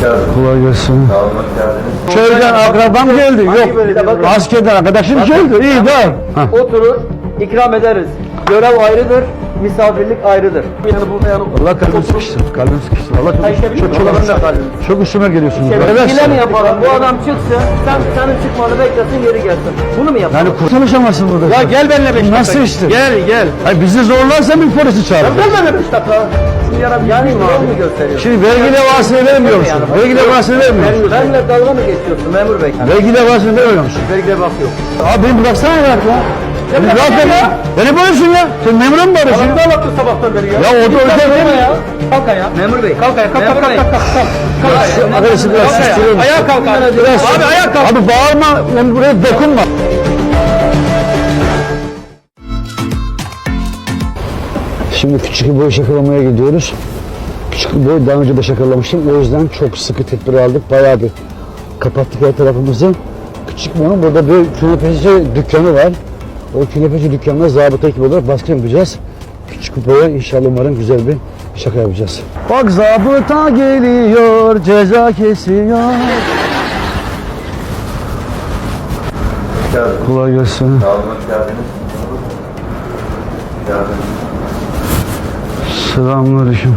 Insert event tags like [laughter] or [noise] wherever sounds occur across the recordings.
geldiniz. Kolay gelsin. Sağ olun, hoş geldiniz. Köyden akrabam geldi. Yok. Askerden arkadaşım geldi. İyi de. Oturur, ikram ederiz. Görev ayrıdır, misafirlik ayrıdır. Yani bu yani Allah kalbim sıkıştı. Kalbim sıkıştı. Allah çok, Ayşe çok, çok, kalbim. çok üstüme geliyorsunuz. Şey, hile mi yapalım? Bu adam çıksın, sen senin çıkmanı beklesin geri gelsin. Bunu mu yapalım? Yani kurtuluşamazsın burada. Ya gel benimle beş Nasıl dakika. işte? Gel gel. Hayır bizi zorlarsa bir polisi çağırır. Gel benimle beş dakika. Şimdi yana yani yol mu gösteriyorsun? Şimdi vergi levhasını vermiyor musun? Yani Vergi levhasını vermiyor musun? Benimle dalga mı geçiyorsun memur bey? Vergi levhasını vermiyor musun? Vergi bak yok. Abi beni bıraksana ya. Beni rahat ver ya. Beni bırakın ya. Sen memura mı arıyorsun? Ne anlattın sabahtan beri ya? Ya orada Kalk özel değil mi ya? Kalk ayağa. Memur bey. Kalk ayağa. Kalk kalk kalk kalk kalk. Arkadaşım biraz susturuyor musun? Ayağa kalk abi. Biraz- Abi ayağa kalk. Abi bağırma. Ben buraya dokunma. Şimdi küçük boy şakalamaya gidiyoruz. Küçük boy daha önce de şakalamıştım. O yüzden çok sıkı tedbir aldık. Bayağı bir kapattık her tarafımızı. Küçük boyun burada bir künefeci dükkanı var. O künefeci dükkanına zabıta ekibi olarak baskın yapacağız. Küçük boya inşallah umarım güzel bir şaka yapacağız. Bak zabıta geliyor, ceza kesiyor. Kolay gelsin. Selamünaleyküm.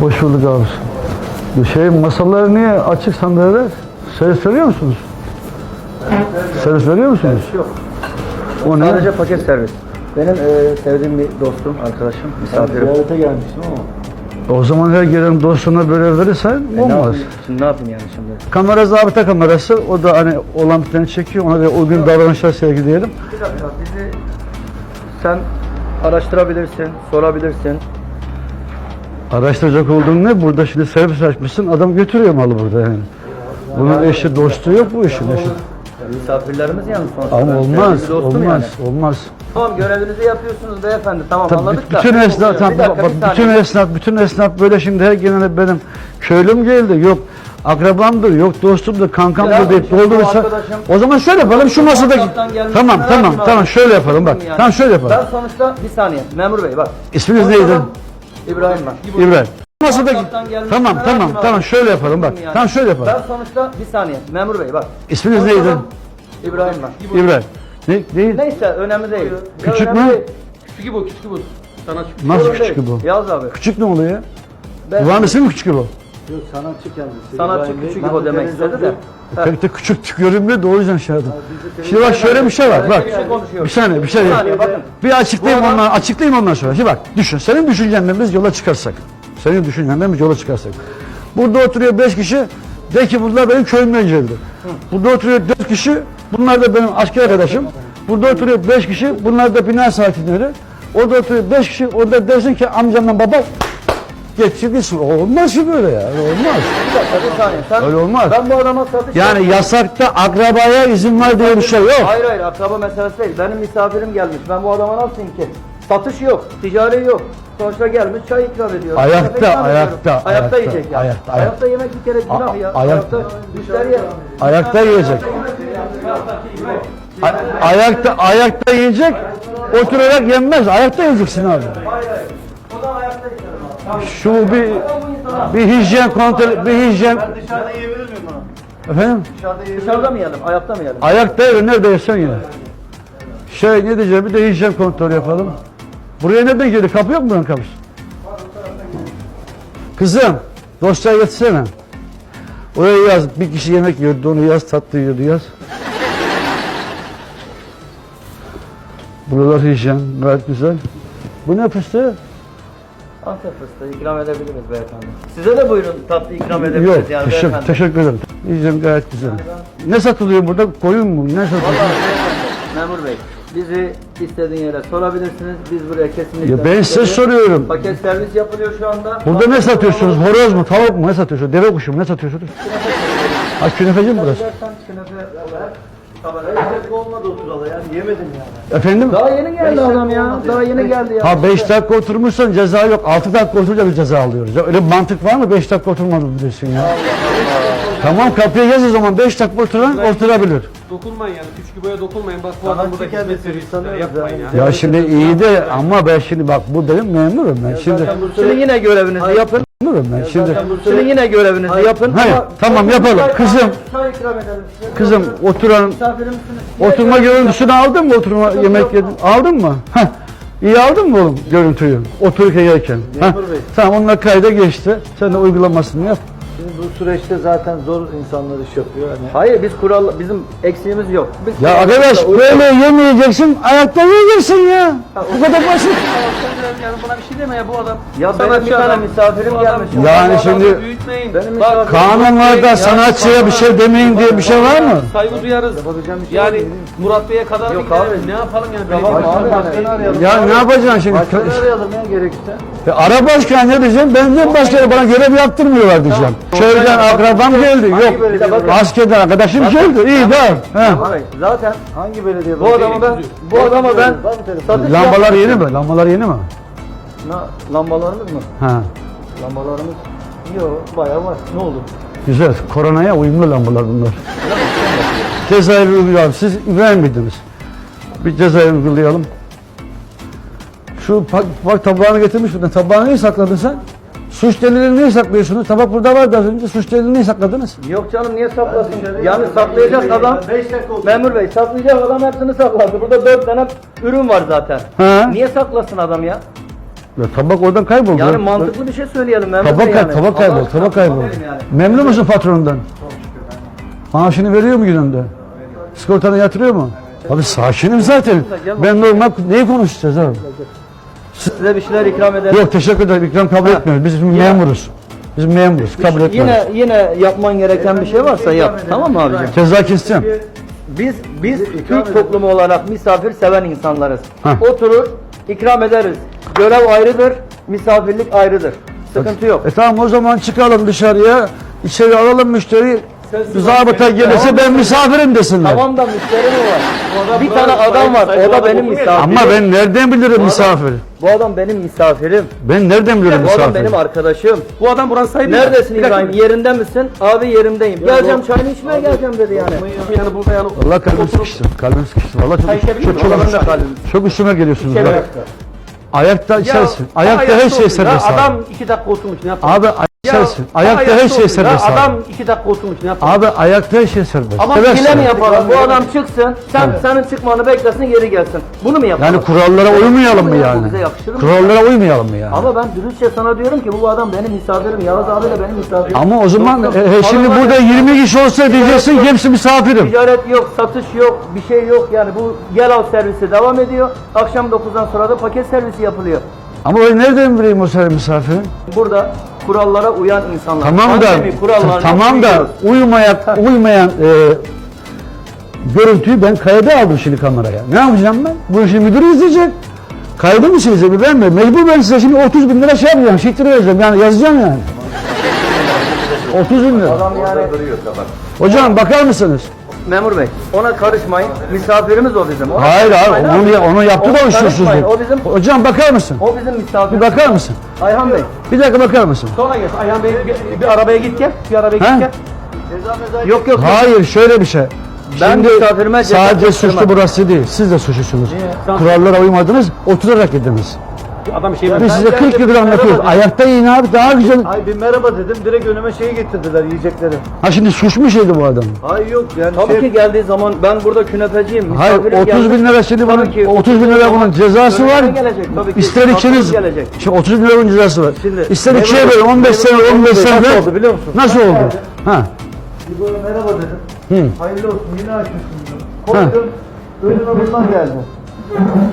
Hoş bulduk abi. Şey masalar niye açık sandalyeler? Servis veriyor musunuz? Servis veriyor musunuz? Yok. O ne? Sadece paket servis. Benim e, sevdiğim bir dostum, arkadaşım, misafirim. Ziyarete gelmiştim ama. O zaman her gelen dostuna böyle verirsen Ne olmaz. yapayım? Şimdi ne yapayım yani şimdi? Kamera zabıta kamerası. O da hani olan biteni çekiyor. Ona göre o gün davranışlar sergileyelim. Bir dakika bizi sen araştırabilirsin, sorabilirsin. Araştıracak olduğun ne? Burada şimdi servis açmışsın. Adam götürüyor malı burada yani. Bunun eşi dostu yok bu işin eşi. Misafirlerimiz yani sonuçta. Ama olmaz, olmaz, yani. olmaz. Tamam görevinizi yapıyorsunuz beyefendi. Tamam Tabii anladık da. bütün esnaf, dakika, bak, saniye. bütün esnaf, bütün esnaf böyle şimdi her gelene benim köylüm geldi, yok akrabamdır, yok dostumdur, kankamdır deyip doldurursa o zaman şöyle yapalım şu masadaki tamam tamam tamam şöyle yapalım bak Yani. tamam şöyle yapalım Ben sonuçta bir saniye memur bey bak. isminiz neydi İbrahim ben. İbrahim masadaki tamam tamam tamam şöyle yapalım bak Yani. tamam şöyle yapalım Ben sonuçta bir saniye memur bey bak. isminiz neydi İbrahim ben. İbrahim ne değil Neyse önemli değil. Küçük Önemli mü? değil. Küçük bu, küçük bu. Sana küçük. nasıl Sorun küçük bu Yaz abi. küçük ne oluyor ya Ben Ulan ismi mi küçük bu sanatçı küçük bu demek istedi de. pek de küçük tük görünmüyor da o yüzden şey yaptım şimdi bak şöyle bir şey var bak Bir şey bir saniye bir şey Bir saniye bakın. Bir açıklayayım ondan, açıklayayım ondan sonra. Şimdi bak düşün. Senin düşüncenden biz yola çıkarsak. Senin düşüncenden biz yola çıkarsak. Burada oturuyor beş kişi. De ki bunlar benim köyümden geldi. Burada oturuyor dört kişi. Bunlar da benim asker arkadaşım. Burada oturuyor beş kişi. Bunlar da bina sakinleri. Orada oturuyor beş kişi. Orada dersin ki amcamla baba geçsin gitsin. Olmaz ki böyle ya. Olmaz. Bir dakika bir saniye. Sen, Öyle olmaz. Ben bu adama satış Yani yasakta akrabaya izin var diye bir şey yok. Hayır hayır akraba meselesi değil. Benim misafirim gelmiş. Ben bu adama nasıl ki? Satış yok, ticari yok. Sonuçta gelmiş çay ikram ediyor. Ayakta, ayakta. Ayakta ayakta, yiyecek yani. ayakta, Ayakta, ayakta. yemek bir kere günah ya. ayak- Ayakta müşteri yer. Ayakta yiyecek. Ayakta ayakta yiyecek. Oturarak yenmez. Ayakta yiyeceksin abi. O da ayakta yer. Şu bir bir hijyen kontrol bir hijyen Dışarıda yiyebilir miyim bunu? efendim Dışarıda mı yiyelim, ayakta mı yiyelim? ayakta yer nerede yersen ya. Şey ne diyeceğim bir de hijyen kontrol yapalım. Buraya nereden girdi? Kapı yok mu buranın kapısı? Kızım dosyayı getirsene. Oraya yaz. Bir kişi yemek yiyordu onu yaz. Tatlı yiyordu yaz. Buralar hijyen. Gayet güzel. Bu ne fıstığı? Antep fıstığı ikram edebiliriz beyefendi. Size de buyurun tatlı ikram edebiliriz Yok. yani teşekkür, beyefendi. teşekkür ederim. Hijyen gayet güzel. Ne satılıyor burada? Koyun mu? Ne satılıyor? Vallahi beyefendi, Memur Bey, bizi istediğin yere sorabilirsiniz. Biz buraya kesinlikle... Ya ben size soruyorum. Paket servis yapılıyor şu anda. Burada ne satıyorsunuz? Horoz mu? Tavuk mu? Ne satıyorsunuz? Deve kuşu mu? Ne satıyorsunuz? Ha künefeci mi burası? Künefe olarak tabelaya olmadı oturalı yani yemedim yani. Efendim? Daha yeni geldi adam ya. Daha yeni geldi ya. Ha 5 dakika oturmuşsan ceza yok. 6 dakika oturunca bir ceza alıyoruz. Ya öyle bir mantık var mı? 5 dakika oturmadı diyorsun ya. Tamam kapıya yaz o zaman 5 dakika oturan oturabilir. Dokunmayın yani. Küçük boya dokunmayın. Bak bu adam burada hizmet kendisi, veriyor size. Yapmayın ya. Ya şimdi iyi de ama ben şimdi bak bu benim memurum ben şimdi. Şimdi yine görevinizi yapın. Anladım ben şimdi. Zaten bu Şimdi yine görevinizi yapın. Hayır, ama- tamam, yapalım. Çay- Kızım. Çay ikram edelim size. Kızım oturan Misafirimsiniz. oturma görüntüsünü aldın mı? Oturma yemek yedin. Aldın mı? Heh. İyi aldın mı oğlum görüntüyü? Otururken yerken. Heh. Memur Bey. Tamam onlar kayda geçti. Sen de uygulamasını yap. Bu süreçte zaten zor insanlar iş yapıyor. Hani Hayır biz kural bizim eksiğimiz yok. Biz Ya arkadaş böyle yemeyeceksin, ayakta yiyeceksin ya. Bu kadar basit. Yani buna bir şey deme ya bu adam. Ya benim Sanatçı bir tane adam. misafirim Bu adam- gelmiş. Yani adamı şimdi- büyütmeyin. Benim Bak, misafirim- Kanunlarda sanatçıya bir şey demeyin diye bir şey var mı? Saygı duyarız. yapabileceğim bir şey Yani yok. Murat Bey'e kadar Yok abi. Ne yapalım yani? Tamam Belediye abi, başkanı- başkanı arayalım. Ya ne yapacaksın şimdi? Başkanı arayalım ya gerekirse. Ya ara başkan ne diyeceğim? Ben de başkanı bana görev yaptırmıyorlar diyeceğim. Köyden akrabam geldi. Yok. belediye? Askerden arkadaşım geldi. İyi de. He. Hayır, zaten Hangi belediye? bu adama ben bu adama ben satış Lambalar yeni mi? Lambalar yeni mi? Na- lambalarımız mı? Ha. Lambalarımız yok bayağı var. Ne oldu? Güzel. Koronaya uyumlu lambalar bunlar. Cezayir uygulayalım. Siz İbrahim miydiniz? Bir cezayir uygulayalım. Şu bak, bak tabağını getirmiş. Tabağını niye sakladın sen? Suç delilini niye saklıyorsunuz? Tabak burada vardı az önce. Suç delilini niye sakladınız? Yok canım niye saklasın? Yani saklayacak adam 5 dakika oldu. Memur Bey saklayacak adam hepsini sakladı. Burada dört tane ürün var zaten. Ha? Niye saklasın adam ya? Ya tabak oradan kayboldu. Yani mantıklı bir şey söyleyelim Memur Tabak, Bey yani. tabak kayboldu. Tabak kayboldu. yani. Memnun musun patronundan? Maaşını veriyor mu gününde? Sigortana yatırıyor mu? Abi sakinim zaten. Ben normal neyi konuşacağız abi? Size bir şeyler ikram edelim. Yok teşekkür ederim. İkram kabul etmiyoruz. Biz memuruz. Biz memuruz. Kabul etmiyoruz. Yine yine yapman gereken bir şey varsa yap. Tamam mı abicim? Ceza keseceğim. Biz biz Türk toplumu olarak misafir seven insanlarız. Heh. Oturur, ikram ederiz. Görev ayrıdır, misafirlik ayrıdır. Sıkıntı yok. E tamam o zaman çıkalım dışarıya. içeri alalım müşteri. Zabıta gelirse ben misafirim desinler. Tamam da müşteri mi var? Bir tane adam var. O da benim misafirim. Ama ben nereden bilirim misafir? Bu adam benim misafirim. Ben nereden bilirim Bu adam misafir? benim arkadaşım. Bu adam buranın sahibi. Neredesin. İbrahim? Yerinde misin? Abi yerimdeyim. Geleceğim çayını içmeye geleceğim dedi yani. Yani burada yani. Allah kalbim sıkıştı. Kalbim sıkıştı. Vallahi Çay çok, çok, çok, çok, üstüme geliyorsunuz. Ayakta içersin. Ya, Ayakta her şey ya. serbest abi. Adam iki dakika oturmuş ne yapalım? Abi Ya, daha Ayakta her şey serbest abi. Adam iki dakika oturmuş ne yapalım? Abi ayakta her şey serbest. Ama Seversin. hile mi yapalım? Bu adam çıksın, sen senin çıkmanı beklesin geri gelsin. Bunu mu yapalım? Yani kurallara uymayalım mı yani? bize yakışır mı? Kurallara uymayalım mı yani? Ama ben dürüstçe sana diyorum ki bu adam benim misafirim. Yavuz abi de benim misafirim. Ama o zaman e, e, şimdi adam burada var ya, 20 kişi olsa diyeceksin ki hepsi misafirim. Ticaret yok, satış yok, bir şey yok. Yani bu gel al servisi devam ediyor. Akşam 9'dan sonra da paket servisi yapılıyor. Ama ben nereden bileyim o senin misafirin? Burada kurallara uyan insanlar. Tamam da Pandemi kurallarına tamam da uyuyoruz. uymayan uymayan e, görüntüyü ben kayda aldım şimdi kameraya. Ne yapacağım ben? Bunu şimdi müdür izleyecek. Kaydı mı size? Ben mi? Mecbur ben size şimdi 30 bin lira şey yapacağım. Şekil vereceğim. Yani yazacağım yani. 30 bin lira. Adam yani Hocam bakar mısınız? Memur bey ona karışmayın. Misafirimiz o bizim. Ona Hayır karışmayın abi onu, onu yaptı Ona da karışmayın. O bizim Hocam bakar mısın? o bizim misafir. Bir bakar mısın? Ayhan Bey. Bir dakika bakar mısın? Sonra gel. Ayhan Bey bir, bir arabaya git gel. Bir arabaya He? git gel. Ceza meza Yok yok. Hayır şöyle bir şey. Ben Şimdi misafirime ceza sadece suçlu burası değil. Siz de suçlusunuz. Kurallara uymadınız, oturarak gidiniz. Adam şey Biz size 40 yıldır anlatıyoruz. Ayakta yiyin abi daha güzel. Ay bir merhaba dedim direkt önüme şeyi getirdiler yiyecekleri. Ha şimdi suç mu şeydi bu adam? Ay yok yani Tabii şey, ki geldiği zaman ben burada künefeciyim. Hayır misafirim 30 bin lira şimdi bunun ki 30 bin lira bunun cezası var. Gelecek, tabii ki. İster gelecek. Şimdi 30 bin lira bunun cezası var. Şimdi- İster ikiye bölün 15 sene Memur 15 Bey, sene. nasıl oldu biliyor musun? Nasıl oldu? Ha. bir böyle merhaba dedim. Hı. Hayırlı olsun yine açmışsın. Koydum. Önüme bundan geldi.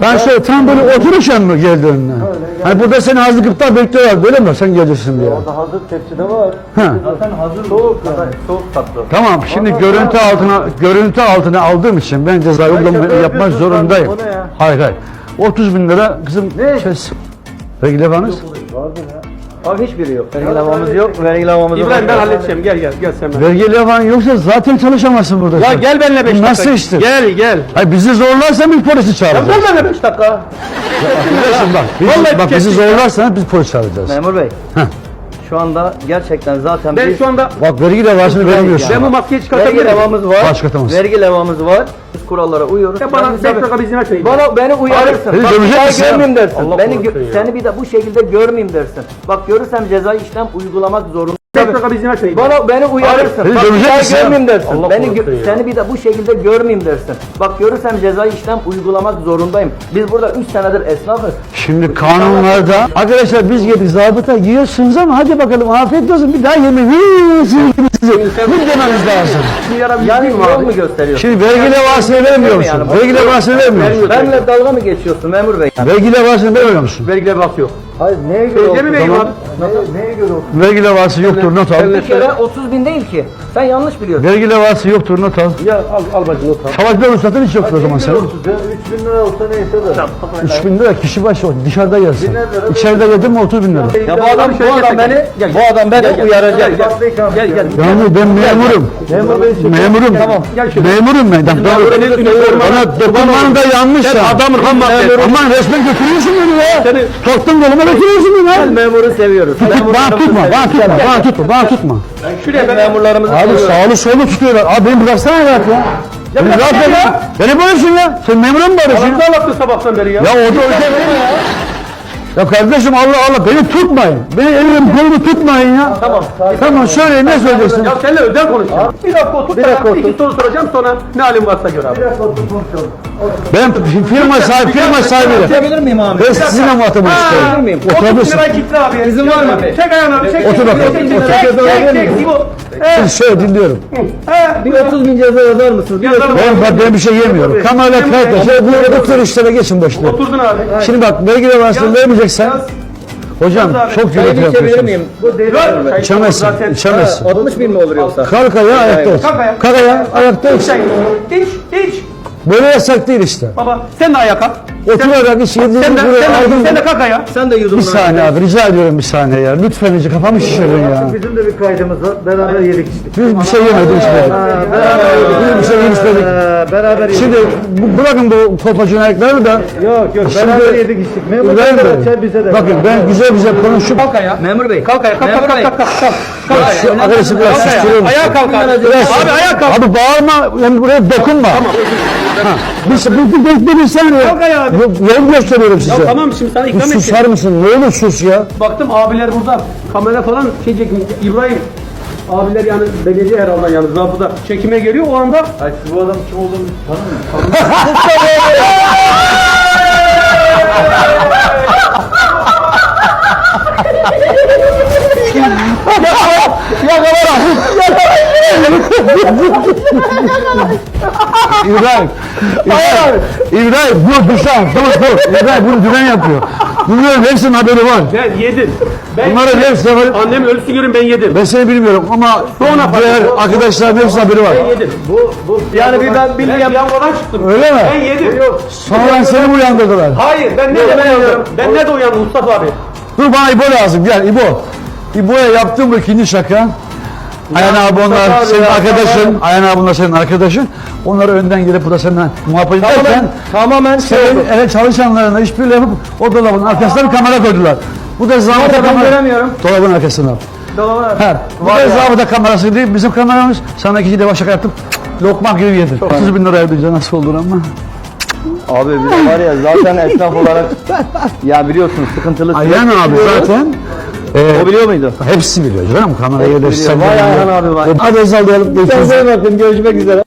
Ben şöyle tam böyle otururken mi geldi önüne? Hani burada seni hazır gıpta bekliyorlar böyle mi? Sen geleceksin diye. Orada hazır tepside var. Ha. Zaten hazır soğuk yani. Soğuk tatlı. Tamam şimdi görüntü altına görüntü altına aldığım için ben ceza uygulama şaka yapmak yapıyorsun zorundayım. sen, o ne ya? Hayır hayır. 30 bin lira kızım ne? Kes. Vergi levanız? Vardır ya. Abi hiçbiri yok. Vergi lavamız yok. Vergi lavamız İbrahim ben halledeceğim. Gel gel gel sen ben. Vergi levan yoksa zaten çalışamazsın burada. Ya sen. gel benimle 5 Bu dakika. Nasıl işte? Gel gel. Hayır bizi zorlarsan biz polisi Ya çağıracağız. gel benimle 5 dakika. Arkadaşım bak, biz, Vallahi bak bizi kestik ya. zorlarsan biz polis çağıracağız. Memur Bey. Şu anda gerçekten zaten Ben biz şu anda Bak vergi levasını vermiyorsun. ben bu maskeyi vergi çıkartabilirim. levamız var. Başkatamazsın. Vergi levamız var. Kurallara uyuyoruz. Ya bana Ben 5 misafir- dakika bir izin versin. bana beni uyarırsın. Seni Bak bir daha ya? görmeyeyim dersin. Allah beni gö- seni bir de bu şekilde görmeyeyim dersin. Bak görürsem cezai işlem uygulamak zorunda. 5 dakika versin. Bana beni uyarırsın. Seni Bak bir dövecek daha misin ya? görmeyeyim dersin. Allah beni korusun gö- ya. seni bir de bu şekilde görmeyeyim dersin. Bak görürsem cezai işlem uygulamak zorundayım. Biz burada 3 senedir esnafız. Şimdi kanunlarda arkadaşlar biz yedik zabıta yiyorsunuz ama hadi bakalım afiyet olsun bir daha yemeyin. Hıı, siz gibi sizi. Bu demeniz lazım. Yani yol mu gösteriyorsun? Şimdi vergi levhasını vermiyor musun? Vergi levhasını vermiyor musun? Benimle dalga mı geçiyorsun memur bey? Vergi levhasını vermiyor musun? Vergi levhası yok. Hayır neye göre Vergi olsun? mi vereyim Tamam. abi? Neye, neye göre olsun? Vergi levhası yoktur not al. Bir kere 30 bin değil ki. Sen yanlış biliyorsun. Vergi levhası yoktur not al. Ya al, al bacını otur. Savaş bir ruhsatın hiç yoktur o zaman senin. 3 bin lira olsa neyse de. 3 bin lira kişi başı dışarıda yersin. İçeride yedin mi 30 bin lira. Ya bu adam, bu adam beni, bu adam beni uyaracak. Gel gel. Yani ben memurum. Memurum. Tamam, gel şöyle. Memurum ben. Tamam. Bana dokunman da yanlış Sen ya. adamın ham madde. Aman resmen götürüyorsun beni ya. Seni- Soktum koluma götürüyorsun beni ya. Memuru seviyoruz. Bana tutma, bana tutma, bana tutma, bana tutma. Şuraya ben Memurlarımızı Abi seviyoruz. sağlı solu tutuyorlar. Abi beni bıraksana rahat ya. Beni bırak rahat beni ya. ya. Beni ya. Sen memura mı barışın? Bana anlattın sabahtan beri ya. Ya orada öyle ya? Ya kardeşim Allah Allah beni tutmayın. Beni elim kolumu tutmayın ya. Tamam. Tamam söyleyin ne söyleyeceksin? Ya seninle özel konuşacağım. Bir dakika otur. Bir dakika iki otur. soru soracağım sonra ne halim varsa gör abi. Bir dakika otur konuşalım. Ben firma sahibi, firma sahibi. Çekebilir miyim abi? Ben sizinle Bilir istiyorum. miyim? 30 Oturabilirsin. lirayı kitle abi. İzin var mı? Çek ayağını abi. Çek. Otur bakalım. Çek, çek, çek, Bu. Şimdi şöyle dinliyorum. Bir 30 bin ceza yazar mısınız? Bir Yazarım. Ben, bir şey yemiyorum. Kayıt et. Bu redüktör işlere geçin başına. Oturdun abi. Şimdi bak vergi levhasını vermeyeceksen. Hocam çok Çayını gürültü içebilir yapıyorsunuz. miyim? Bu deli Ver. mi? İçemezsin, Zaten- içemezsin. 60 bin mi olur yoksa? Kalk ayağa ayakta iç. Kalk ayağa. Kalk ayağa ayakta. Çek. İç. iç. Böyle yasak değil işte. Baba sen de ayağa kalk. Oturarak iç yediğiniz Sen de, buraya sen de, sen de kalk ayağa. Sen de yudum. Bir saniye abi rica ediyorum bir saniye ya. Lütfen rica kafamı şişirdin ya. Bizim de bir kaydımız var. Beraber yedik içtik. Biz bir şey yemedik içmedik. Ha, beraber yedik. Biz bir şey yedik içmedik. Ee, beraber yedik. Şimdi bu, bırakın bu kolpacı ayakları da. Yok yok Şimdi- beraber yedik içtik. Memur Bey de. bize de. Bakın ben güzel güzel konuşup Kalk ayağa. Memur bey. Kalk ayağa. Kalk kalk Memur kalk bey. kalk kalk. kalk. Kalk ayağa. şu arkadaşı biraz Kalk ayağa. susturur musun? Ayağa kalk abi. Biraz- Abi ayağa kalk. Abi bağırma, yani buraya dokunma. Tamam. Ha, bir, bir, bir, bir, bir saniye. Kalk ayağa abi. Yol, yol gösteriyorum size. Ya tamam şimdi sana ikram susar edeceğim. mısın? Ne olur sus ya. Baktım abiler burada. Kamera falan şey çekim. İbrahim. Abiler yani belediye herhalde yani zabıda çekime geliyor o anda Ay siz bu adam kim olduğunu tanımıyor musunuz? [laughs] İbrahim. İbrahim. İbrahim dur dur sen. Dur dur. İbrahim bunu dümen yapıyor. Bunların hepsinin haberi var. ben yedim. Ben Bunların hepsinin haberi Annem ölsün görün ben yedim. Ben seni bilmiyorum ama Sonra diğer arkadaşların hepsinin haberi var. Ben yedim. Bu, bu Yani bir ben Ben bilmiyorum. piyangodan çıktım. Öyle mi? Ben yedim. Sonra seni mi uyandırdılar? Hayır ben ne de uyandım. Ben ne de uyandım Mustafa abi. Dur bana İbo lazım gel İbo. İbo'ya yaptığım bu ikinci şaka. Ayhan abi onlar senin arkadaşın. Ayhan abi bunlar senin arkadaşın. Onları önden gelip burada senden muhabbet ederken Tamamen, tamamen şey senin oldu. eve çalışanlarına işbirliği yapıp o dolabın arkasına bir kamera koydular. Bu da zabıta ben kamera. göremiyorum. Dolabın arkasına. Tamam. He. Bu da zabıta kamerası değil bizim kameramız. Sana ikinci defa şaka yaptım. Lokma gibi yedin. 30 bin lira ödeyeceğim nasıl olur ama. Abi biz var ya zaten [laughs] esnaf olarak ya biliyorsun sıkıntılı. Ayhan abi zaten. E, O biliyor muydu? Hepsi biliyor canım kamerayı da biliyor. Vay Ayhan abi vay. Hadi Ezal diyelim. Kendinize bakın görüşmek üzere.